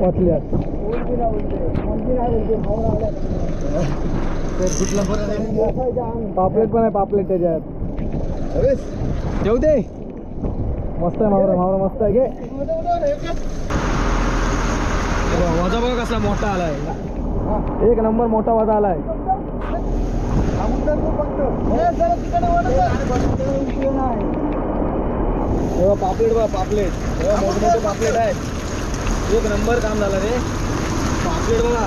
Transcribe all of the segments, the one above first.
वाचल्यात. पापलेट पण आहे पापलेट त्याच्यात. ठेवू दे. मस्त आहे मावरा मावरा मस्त आहे घे. वाजा बघा कसला मोठा आलाय. एक नंबर मोठा वाजा आलाय. पापलेट बघा पापलेट. मोठे मोठे पापलेट आहे एक नंबर काम झालं रे. पापलेट बघा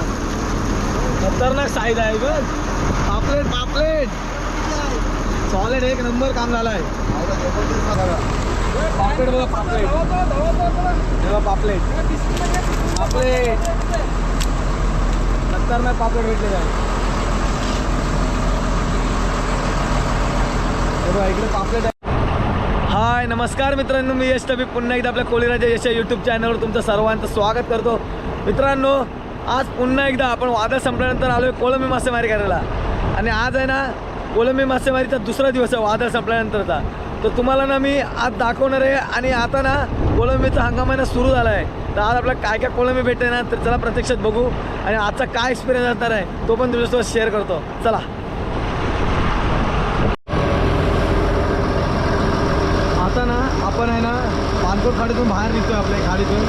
खतरनाक साईज आहे ग. पापलेट पापलेट. सॉलिड एक नंबर काम झालाय. पापलेट बघा पापलेट. पापलेट. पापलेट. खतरनाक पापलेट भेटलेले आहे. बघा इकडे पापलेट आहे. हाय नमस्कार मित्रांनो मी यश तबी पुन्हा एकदा आपल्या कोळीराजा यश यूट्यूब चॅनलवर तुमचं सर्वांचं स्वागत करतो. मित्रांनो आज पुन्हा एकदा आपण वादळ संपल्यानंतर आलो आहे कोळंबी मासेमारी करायला. आणि आज आहे ना कोळंबी मासेमारीचा दुसरा दिवस आहे वादळ संपल्यानंतरचा. तर तुम्हाला ना मी आज दाखवणार आहे आणि आता ना कोळंबीचा हंगाम आहे ना सुरू झाला आहे तर आज आपल्याला काय काय कोळंबी भेटते ना तर चला प्रत्यक्षात बघू. आणि आजचा काय एक्सपिरियन्स असणार आहे तो पण तुमच्यासोबत शेअर करतो. चला आता ना आपण आहे ना पानकोट खाडीतून बाहेर निघतोय आपल्या खाडीतून.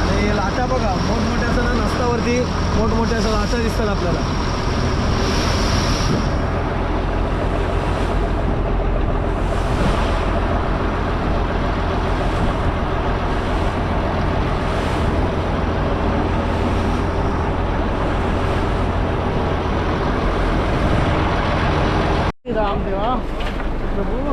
आणि लाटा बघा मोठमोठ्या असं ना रस्त्यावरती मोठमोठ्या असं लाटा दिसतात आपल्याला.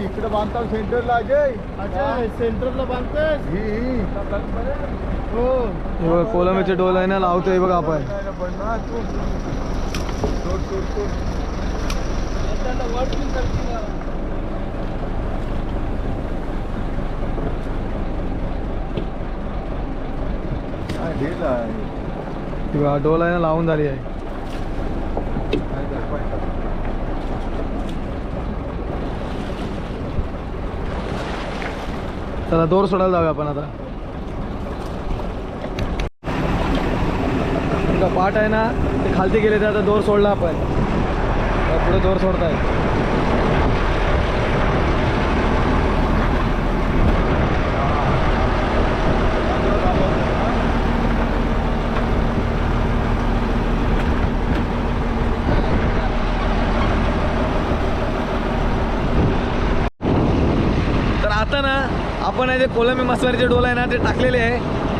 इकडे बांधतात सेंटरला अजय सेंटरला बांधतोय? ही ही. हो. हे कोलंबीचे डोल आहे ना लावतोय बघा आपण. हे डोल आहे ना लावून झाली आहे काय करपाय चला दोर सोडायला जाऊया आपण आता. पाठ आहे ना ते खालती गेले ते आता दोर सोडला आपण. पुढे दोर सोडताय तर आता ना आपण जे ते कोलंबी मस्वारीचे डोल आहे ना ते टाकलेले आहे.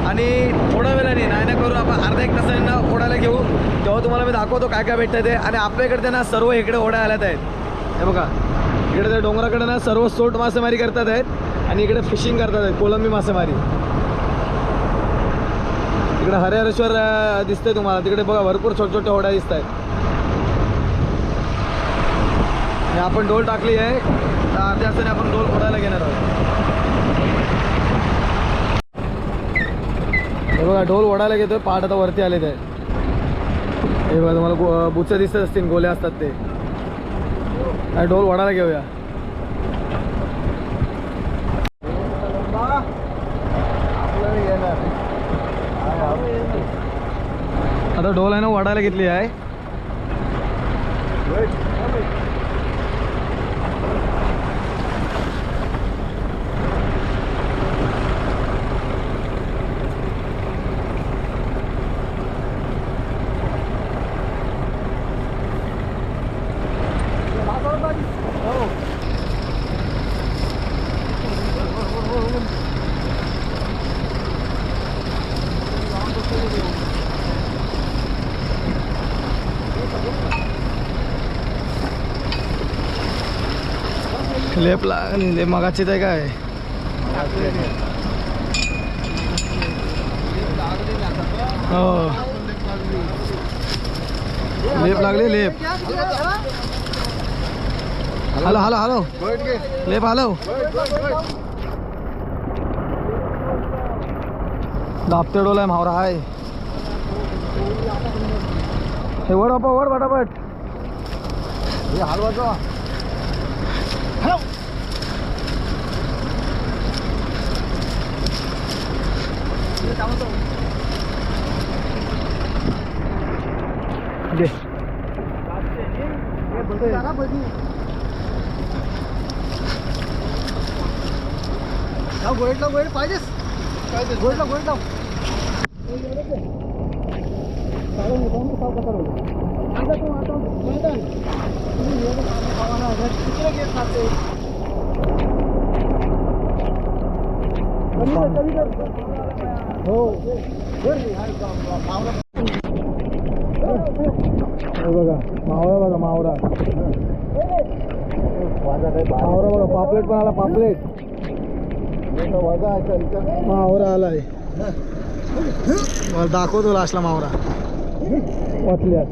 आणि थोड्या वेळाने नाही ना करून आपण अर्धा एक तासाने ना ओढायला घेऊ. तेव्हा तुम्हाला मी दाखवतो काय काय भेटतं ते. आणि आपल्या इकडे ना सर्व इकडे ओढ्या आल्यात आहेत. हे बघा इकडे त्या डोंगराकडे ना सर्व सोट मासेमारी करतात आहेत. आणि इकडे फिशिंग करतात आहेत कोलंबी मासेमारी. इकडे हरिहरेश्वर दिसतंय तुम्हाला. तिकडे बघा भरपूर छोटे छोटे होड्या दिसत आहेत. आपण डोल टाकली आहे. तर अर्ध्या आपण डोल ओढायला घेणार आहोत. हे बघा ढोल ओढायला घेतोय पाठ आता वरती आले ते हे बघा तुम्हाला गो बुचं दिसत असतील गोले असतात ते. ढोल ओढायला घेऊया आता ढोल आहे ना वाढायला घेतली आहे. लेप लागले लेप मगाचीच आहे काय? हो. लेप लागली लेप. Hello hello hello. लेप हॅलो. दापते डोलाय मावरा हाय. हे वड बापा वड पटापट हे हलवाचा दे गोळीतला गोळी पाहिजेस गोळीतला गोळीतला हे बघा मावरा बघा मावरा मावळा बघा पापलेट पण आला पापलेट मावरा आलाय मला दाखवतो लास्टला मावरा वाचल्यात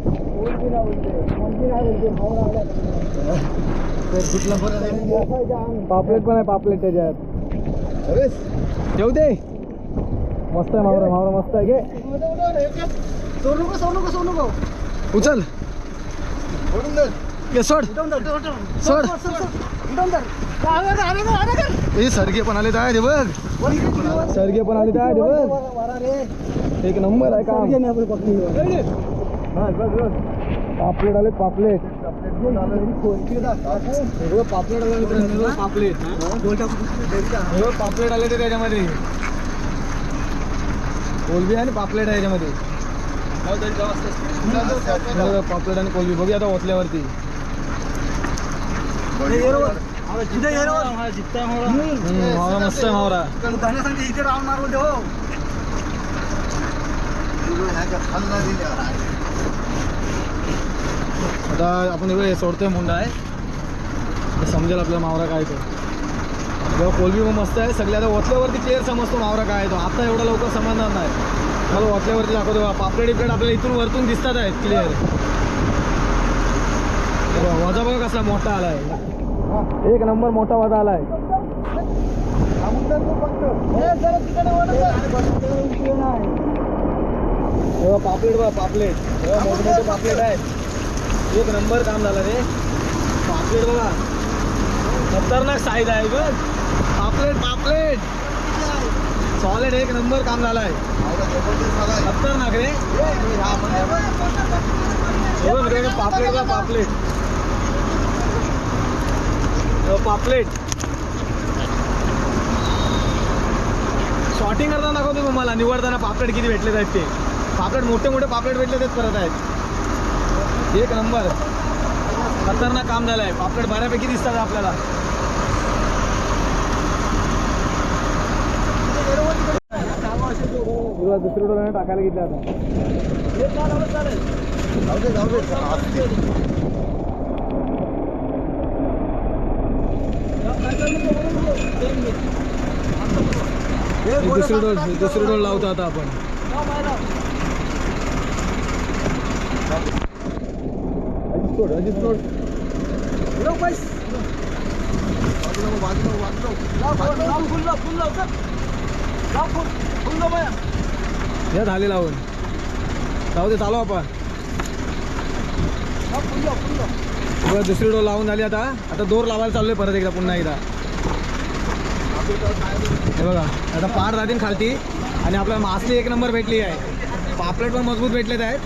पापलेट पण आहे पापलेट त्याच्यात. ठेवू दे. मस्त आहे मावरा मावरा मस्त आहे. घे. उचल. सोड. सोड. हे सरगे पण आले काय बघ. सरगे पण आले काय बघ. एक नंबर आहे का पापलेट आले पापलेट। हे बघ, पापलेट आले मित्रांनो, हे पापलेट। हे पापलेट आले ते त्याच्यामध्ये। कोलबी आणि पापलेट आहे त्याच्यामध्ये। हे बघ, पापलेट आणि कोलबी. बघूया आता ओतल्यावरती. हम्म, मावरा मस्त आहे मावरा इथे राऊंड मारून दे हो आता आपण एवढे सोडतोय मुंडा आहे. समजेल आपला मावरा काय तो. जेव्हा कोलबी मस्त आहे सगळ्या आता ओतल्यावरती क्लिअर समजतो मावरा काय आहे तो. आता एवढा लवकर समजणार नाही. मला ओतल्यावरती दाखवतो पापलेट इपलेट आपल्याला इथून वरतून दिसतात आहेत क्लिअर वजा बघा कसा मोठा आलाय. एक नंबर मोठा वजा आलाय. आहे पापलेट बघा पापलेट. मोठे मोठे पापलेट आहे एक नंबर काम झालं रे. पापलेट बघा खतरनाक साईज आहे बघ पापलेट पापलेट. सॉलिड एक नंबर काम झालाय. खतरनाक रे. पापलेट बघा पापलेट. पापलेट. शॉटिंग करताना दाखवतो तुम्हाला. निवडताना पापलेट किती भेटले आहेत ते. पापलेट मोठे मोठे पापलेट भेटले तेच परत आहेत. एक नंबर. खतरनाक काम झालं आहे पापलेट बऱ्यापैकी दिसतात आपल्याला. तुला दुसऱ्या डोळ्याने टाकायला घेतलं आता. जाऊ दे जाऊ दे हे दुसरी डोळ हे दुसरी डोळ लावतो आता आपण अजित सोड अजित सोड या झाले लावून. जाऊ दे चालू आपण. दुसरी डोर लावून झाली आता. आता दोर लावायला चाललोय परत एकदा पुन्हा एकदा. हे बघा आता पार राहतील खालती. आणि आपल्याला मासली एक नंबर भेटली आहे. पापलेट पण मजबूत भेटलेत आहेत.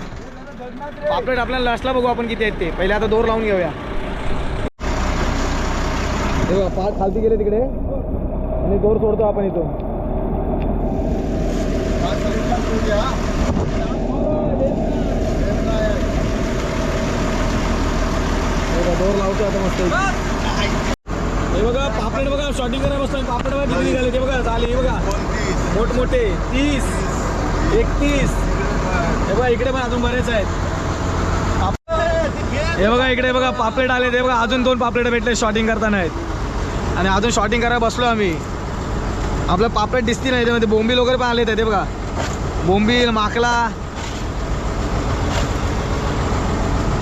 पापलेट आपल्याला लास्टला बघू आपण किती आहेत ते. पहिले आता दोर लावून घेऊया. हे खालती गेले तिकडे. आणि दोर सोडतो आपण इथून. दोर लावतो आता मस्त. हे बघा पापलेट बघा शॉटिंग करायला बसतो पापलेट बघा किती निघाले ते बघा. झाले हे बघा. मोठमोठे तीस एकतीस हे बघा इकडे पण अजून बरेच आहेत. हे बघा इकडे बघा पापलेट आले ते बघा अजून दोन पापलेट भेटले शॉटिंग करताना आहेत. आणि अजून शॉटिंग करायला बसलो आम्ही. आपलं पापलेट दिसतील नाही त्यामध्ये बोंबील वगैरे पण आले ते बघा. बोंबील माकला.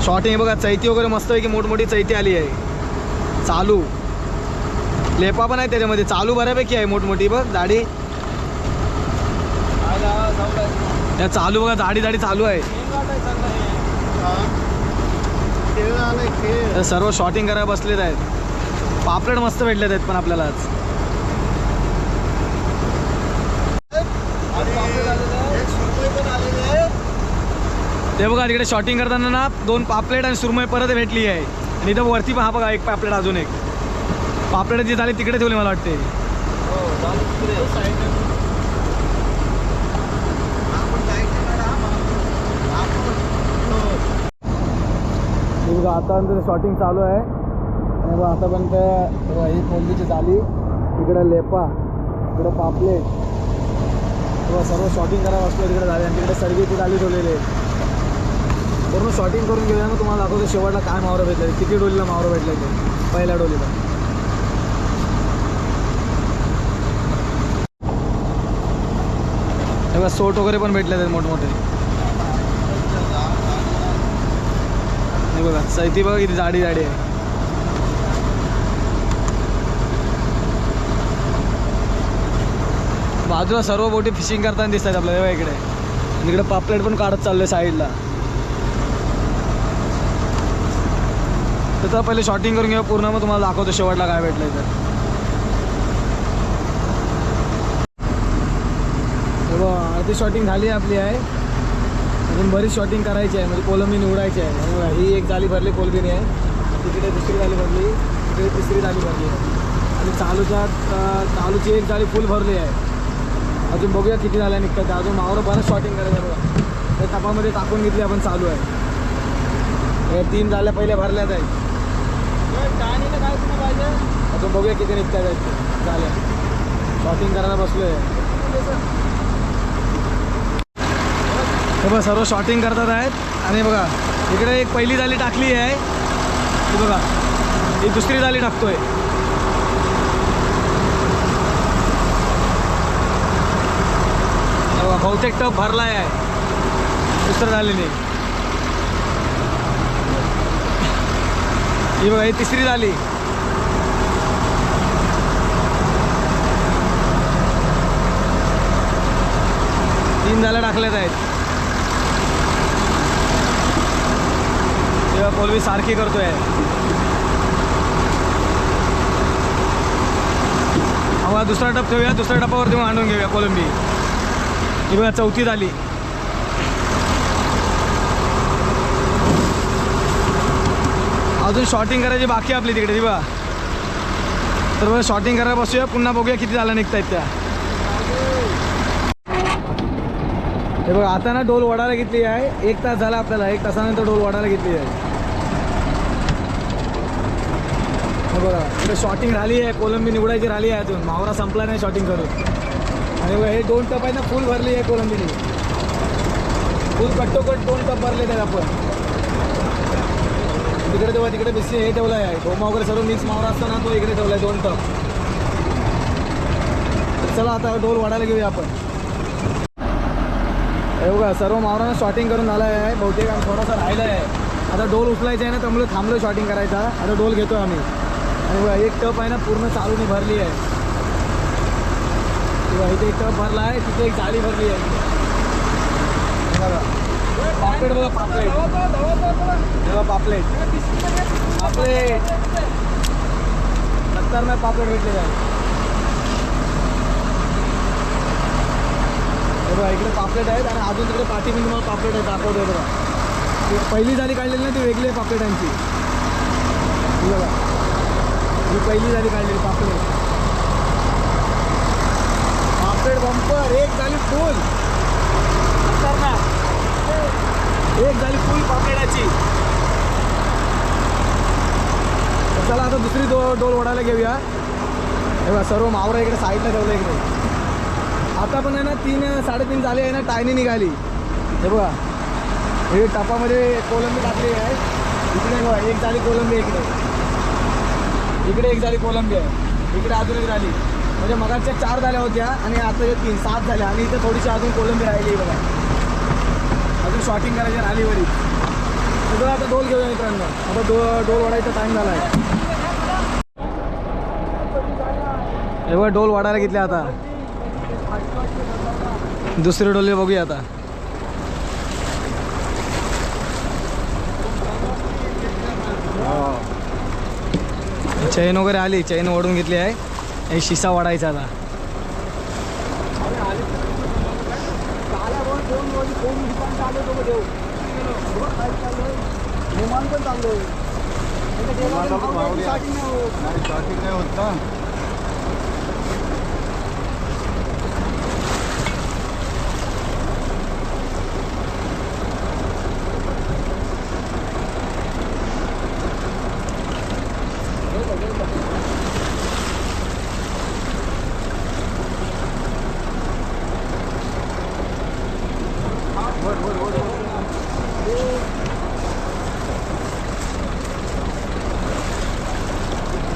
शॉटिंग बघा चैती वगैरे मस्त आहे की मोठमोठी चैती आली आहे. चालू. लेपा पण आहे त्याच्यामध्ये. चालू बऱ्यापैकी आहे मोठमोठी बघ दाढी. त्या चालू बघा दाढी दाढी चालू आहे. सर्व शॉटिंग करायला बसलेत आहेत. पापलेट मस्त भेटलेत आहेत पण आपल्याला आज. ते बघा तिकडे शॉटिंग करताना ना दोन पापलेट आणि सुरमई परत भेटली आहे. आणि इथं वरती पण हा बघा एक पापलेट अजून एक. पापलेट जी झाली तिकडे ठेवली मला वाटते हे बघा आतापर्यंत शॉटिंग चालू आहे. आणि बघा आतापर्यंत ही कोंबडीची चाली इकडं लेपा इकडं पापलेट. किंवा सर्व शॉटिंग करायला असतो तिकडे झाले आणि तिकडे सर्गीची चाली ठेवलेली आहे. पूर्ण शॉटिंग करून गेल्यानं तुम्हाला दाखवतो शेवटला काय मावरं भेटलं किती डोलीला मावरं भेटलं ते पहिल्या डोलीला. तेव्हा सोट वगैरे पण भेटले आहेत मोठमोठे. हे बघा सैती बघा किती जाडी जाडी आहे. बाजूला सर्व बोटी फिशिंग करताना दिसतात आपल्याला इकडे. इकडे पापलेट पण काढत चाललंय साईडला. तर पहिले शॉटिंग करून घेऊ पूर्ण मग तुम्हाला दाखवतो शेवटला काय भेटलं तर. अर्धी शॉटिंग झाली आहे आपली आहे. अजून बरीच शॉटिंग करायची आहे म्हणजे कोलंबी निवडायची आहे. आणि ही एक जाली भरली कोलंबीने आहे. तिकडे दुसरी जाली भरली तिकडे तिसरी जाली भरली आहे. आणि चालूच्या चालूची एक जाली फुल भरली आहे. अजून बघूया किती झाल्या निघतात. अजून मावरं बरंच शॉटिंग करायचं बघा. त्या टपामध्ये टाकून घेतली आपण चालू आहे. तीन झाल्या पहिल्या भरल्याच आहेत. अजून बघूया किती निघतात आहेत झाल्या शॉटिंग करायला बसलो आहे हे बघा सर्व शॉटिंग करतात आहेत. आणि बघा इकडे एक पहिली जाली टाकली आहे. ही बघा ही दुसरी जाली टाकतोय. बघा बहुतेक टप भरलाय आहे. दुसरं जालीने. ही बघा ही तिसरी झाली तीन झाल्या टाकल्यात आहेत. तेव्हा सारखी करतोय. हवा दुसरा टप ठेवूया. दुसऱ्या टपावरती मांडून घेऊया कोलंबी. ही बघा चौथी झाली अजून शॉटिंग करायची बाकी आहे आपली तिकडे ती बघा. तर बघा शॉटिंग करायला बसूया. पुन्हा बघूया किती झाला निघतायत त्या. हे बघा आता ना डोल वाढायला घेतली आहे. एक तास झाला आपल्याला. एक तासानंतर डोल वाढायला घेतली आहे हे बघा इकडे शॉटिंग झाली आहे कोलंबी निवडायची राहिली आहे अजून. मावरा संपला नाही शॉटिंग करून. आणि बघा हे दोन टप आहे ना फुल भरली आहे कोलंबीने. फुल कट्टोकट दोन टप भरले त्यात आपण. तिकडे तेव्हा तिकडे बेसी हे ठेवलं आहे गोमा वगैरे सर्व मिक्स मावरा असताना तो इकडे ठेवला आहे दोन टप चला आता डोल वाढायला घेऊया आपण. बघा सर्व मावरानं शॉटिंग करून आला आहे बहुतेक आम्ही थोडासा राहिला आहे आता डोल उचलायचा आहे ना त्यामुळे थांबलो शॉटिंग करायचा. आता डोल घेतो आम्ही. आणि एक टप आहे ना पूर्ण चालूने भरली आहे. किंवा इथे एक टप भरला आहे तिथे एक जाळी भरली आहे. बघा पापलेट बघा पापलेट. बघा पापलेट. पापलेट. नंतर नाही पापलेट भेटले आहे. बघा इकडे पापलेट आहेत आणि अजून तिकडे पाठी मी तुम्हाला पापलेट आहे दाखवतोय बघा. ती पहिली जाळी काढलेली ना ती वेगळी आहे पापलेटांची. बघा. पहिली झाली काढलेली पापलेट. पापलेट बंपर एक झाली फुल एक झाली फुल पापलेटाची. चला आता दुसरी दो डोल ओढायला घेऊया. हे बघा सर्व मावरा इकडे साईडला ठेवलं इकडे. आता पण आहे ना तीन साडेतीन झाले आहे ना टायनी निघाली. हे बघा. हे टपामध्ये कोलंबी टाकली आहे. इकडे बघा एक झाली कोलंबी इकडे. इकडे एक झाली कोलंबी आहे. इकडे अजून एक झाली. म्हणजे मगाच्या चार झाल्या होत्या आणि आता या तीन सात झाल्या. आणि इथे थोडीशी अजून कोलंबी राहिली बघा. अजून शॉटिंग करायची राहिलीवरी सगळं आता डोल घेऊया मित्रांनो. आता डो डोल वाढायचा टाईम झाला आहे. एवढं डोल वाढायला घेतले आता. दुसरी डोले बघूया आता. चैन वगैरे आली चैन ओढून घेतली आहे. हे शिसा वाढायचा आता. नाही शॉटिंग नाही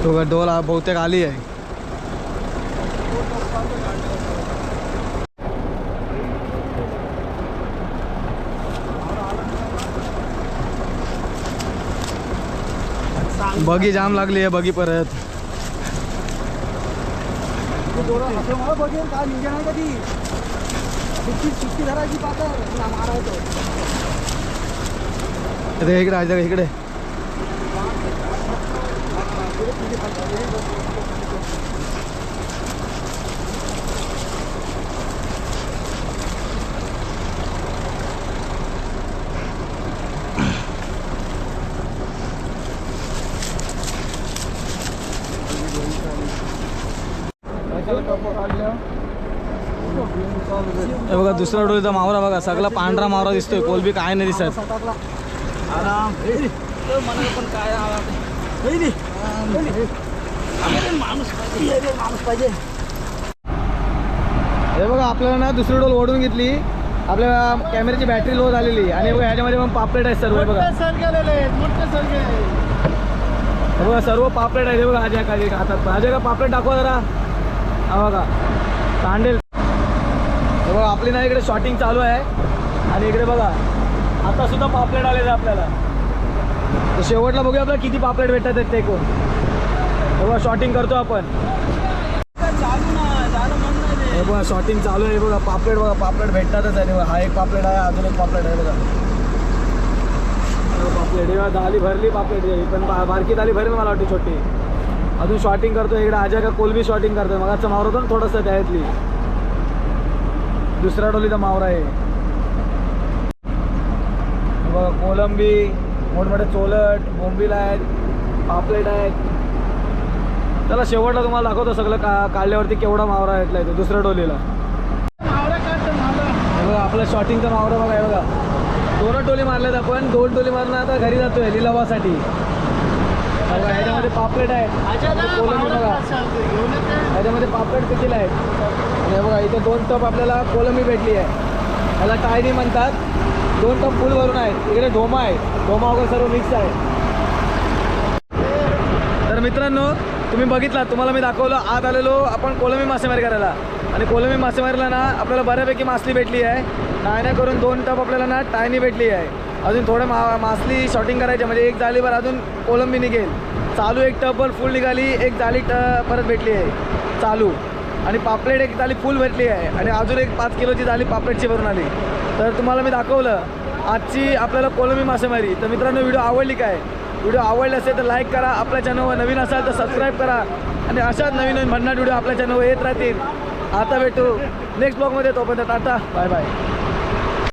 तो डोल बहुतेक आली आहे बगी जाम लागली आहे बगी परत इकडे इकडे निघे नाही कधी सुट्टी सुट्टी धरायची पाकर मारायचं इथे इकडे आहे इकडे हे बघा दुसरा डोळीचा मावरा बघा सगळा पांढरा मावरा दिसतोय कोलबी काय नाही दिसत. आराम. मला पण काय माणूस पाहिजे. माणूस पाहिजे. हे बघा आपल्याला ना दुसरी डोल ओढून घेतली. आपल्या कॅमेऱ्याची बॅटरी लो झालेली आणि बघा ह्याच्यामध्ये पण पापलेट आहेत सर्व हे बघा. बघा सर्व पापलेट आहेत हे बघा अजय का हातात. अजय का पापलेट दाखवा जरा. हा बघा तांडेल. हे बघा आपली ना इकडे शॉटिंग चालू आहे. आणि इकडे बघा आता सुद्धा पापलेट आलेले आपल्याला. तर शेवटला बघूया आपल्याला किती पापलेट भेटतात ते कोण हे बघा शॉटिंग करतो आपण. हे बघा शॉटिंग चालू आहे. बघा पापलेट बघा पापलेट भेटतातच आहे. बघा हा एक पापलेट आहे अजून एक पापलेट आहे बघा. पापलेट हे दाली भरली पापलेट. पण बारकी दाली भरेल मला वाटते छोटी. अजून शॉटिंग करतो इकडे अजय का कोलबी शॉटिंग करतोय. मग आजचा मावरा होता ना थोडंसं त्यातली. दुसऱ्या डोलीचा मावरा आहे. बघा कोलंबी मोठमोठे चोलट बोंबील आहेत पापलेट आहेत. चला शेवटला तुम्हाला दाखवतो सगळं का काढल्यावरती केवढा मावरा भेटलाय तो दुसऱ्या डोलीला. बघा आपल्या शॉटिंगचा मावरा बघा हे बघा. दोनच टोली मारल्यात आपण दोन टोली मारणं आता घरी जातोय लिलावासाठी. बघा, ह्याच्यामध्ये पापलेट बघा. ह्याच्यामध्ये पापलेट कितीला आहेत आणि बघा इथे दोन टप आपल्याला कोलंबी भेटली आहे. त्याला टायनी म्हणतात. दोन टप फुल भरून आहेत. इकडे ढोमा आहे. ढोमा वगैरे सर्व मिक्स आहे. तर मित्रांनो तुम्ही बघितला तुम्हाला मी दाखवलं आत आलेलो आपण कोलंबी मासेमारी करायला. आणि कोलंबी मासेमारीला ना आपल्याला बऱ्यापैकी मासली भेटली आहे. नाही करून दोन टप आपल्याला ना टायनी भेटली आहे. अजून थोडं मा मासली शॉटिंग करायचे म्हणजे एक जालीवर अजून कोलंबी निघेल. चालू एक टपवर फुल निघाली एक जाली ट परत भेटली आहे. चालू. आणि पापलेट एक जाली फुल भेटली आहे. आणि अजून एक पाच किलोची जाली पापलेटची भरून आली. तर तुम्हाला मी दाखवलं आजची आपल्याला कोलंबी मासेमारी. तर मित्रांनो व्हिडिओ आवडली काय? व्हिडिओ आवडला असेल तर लाईक करा. आपल्या चॅनलवर नवीन असाल तर सबस्क्राईब करा. आणि अशाच नवीन नवीन भन्नाट व्हिडिओ आपल्या चॅनलवर येत राहतील. आता भेटू नेक्स्ट ब्लॉगमध्ये तोपर्यंत टाटा. Bye bye